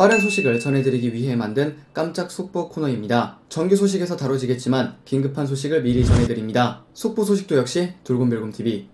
빠른 소식을 전해드리기 위해 만든 깜짝 속보 코너입니다. 정규 소식에서 다뤄지겠지만 긴급한 소식을 미리 전해드립니다. 속보 소식도 역시 돌곰별곰TV.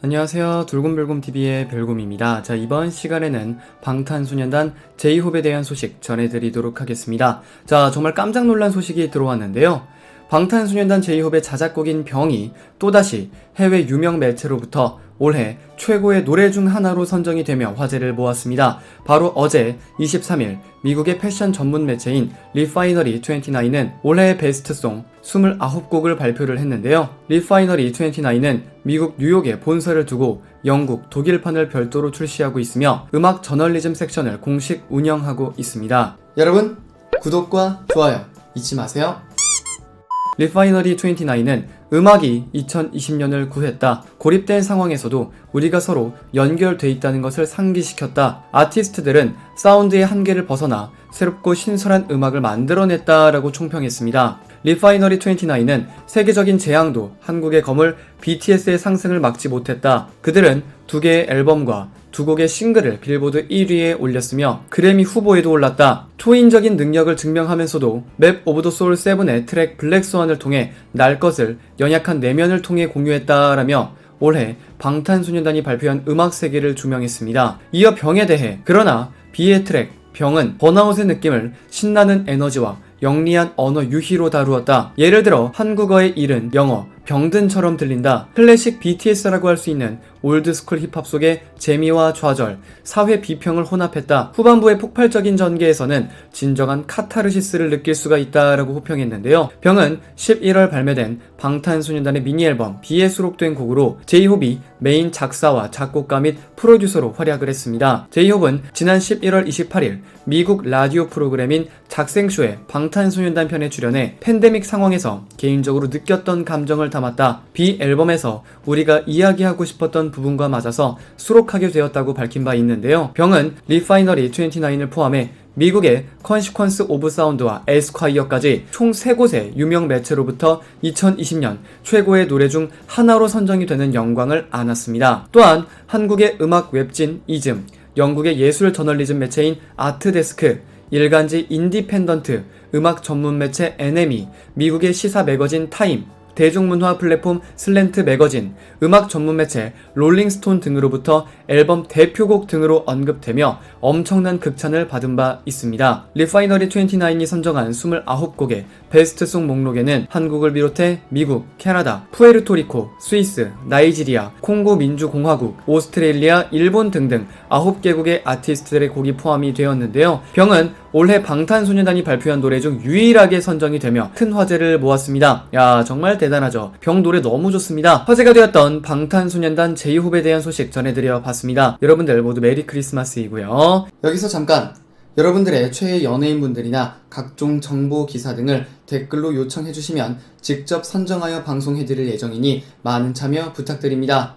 안녕하세요. 돌곰별곰TV의 별곰입니다. 자, 이번 시간에는 방탄소년단 제이홉에 대한 소식 전해드리도록 하겠습니다. 자, 정말 깜짝 놀란 소식이 들어왔는데요. 방탄소년단 제이홉의 자작곡인 병이 또다시 해외 유명 매체로부터 올해 최고의 노래 중 하나로 선정이 되며 화제를 모았습니다. 바로 어제 23일 미국의 패션 전문 매체인 리파이너리 29는 올해의 베스트송 29곡을 발표를 했는데요. 리파이너리 29는 미국 뉴욕에 본사를 두고 영국, 독일판을 별도로 출시하고 있으며 음악 저널리즘 섹션을 공식 운영하고 있습니다. 여러분, 구독과 좋아요 잊지 마세요. 리파이너리 29는 음악이 2020년을 구했다. 고립된 상황에서도 우리가 서로 연결돼 있다는 것을 상기시켰다. 아티스트들은 사운드의 한계를 벗어나 새롭고 신선한 음악을 만들어냈다라고 총평했습니다. 리파이너리 29는 세계적인 재앙도 한국의 검을 BTS의 상승을 막지 못했다. 그들은 두 개의 앨범과 두 곡의 싱글을 빌보드 1위에 올렸으며 그래미 후보에도 올랐다. 초인적인 능력을 증명하면서도 맵 오브 더 소울 7의 트랙 블랙 스완을 통해 날 것을 연약한 내면을 통해 공유했다라며 올해 방탄소년단이 발표한 음악 세계를 조명했습니다. 이어 병에 대해 그러나 B의 트랙 병은 번아웃의 느낌을 신나는 에너지와 영리한 언어 유희로 다루었다. 예를 들어 한국어의 일은 영어 병든처럼 들린다. 클래식 BTS라고 할 수 있는 올드스쿨 힙합 속의 재미와 좌절, 사회 비평을 혼합했다. 후반부의 폭발적인 전개에서는 진정한 카타르시스를 느낄 수가 있다라고 호평했는데요. 병은 11월 발매된 방탄소년단의 미니 앨범 B에 수록된 곡으로 제이홉이 메인 작사와 작곡가 및 프로듀서로 활약을 했습니다. 제이홉은 지난 11월 28일 미국 라디오 프로그램인 작생쇼에 방탄소년단 편에 출연해 팬데믹 상황에서 개인적으로 느꼈던 감정을 담았다. B 앨범에서 우리가 이야기하고 싶었던 부분과 맞아서 수록하게 되었다고 밝힌 바 있는데요. 병은 리파이너리 29을 포함해 미국의 컨시퀀스 오브 사운드와 에스콰이어까지 총 3곳의 유명 매체로부터 2020년 최고의 노래 중 하나로 선정이 되는 영광을 안았습니다. 또한 한국의 음악 웹진 이즘, 영국의 예술 저널리즘 매체인 아트데스크, 일간지 인디펜던트, 음악 전문 매체 NME, 미국의 시사 매거진 타임, 대중문화 플랫폼 슬랜트 매거진, 음악 전문 매체 롤링스톤 등으로부터 앨범 대표곡 등으로 언급되며 엄청난 극찬을 받은 바 있습니다. 리파이너리 29이 선정한 29곡의 베스트송 목록에는 한국을 비롯해 미국, 캐나다, 푸에르토리코, 스위스, 나이지리아, 콩고 민주공화국, 오스트레일리아, 일본 등등 9개국의 아티스트들의 곡이 포함이 되었는데요. 병은 올해 방탄소년단이 발표한 노래 중 유일하게 선정이 되며 큰 화제를 모았습니다. 야, 정말 대단하죠. 병 노래 너무 좋습니다. 화제가 되었던 방탄소년단 제이홉에 대한 소식 전해드려 봤습니다. 여러분들 모두 메리 크리스마스이고요. 여기서 잠깐 여러분들의 최애 연예인분들이나 각종 정보 기사 등을 댓글로 요청해 주시면 직접 선정하여 방송해 드릴 예정이니 많은 참여 부탁드립니다.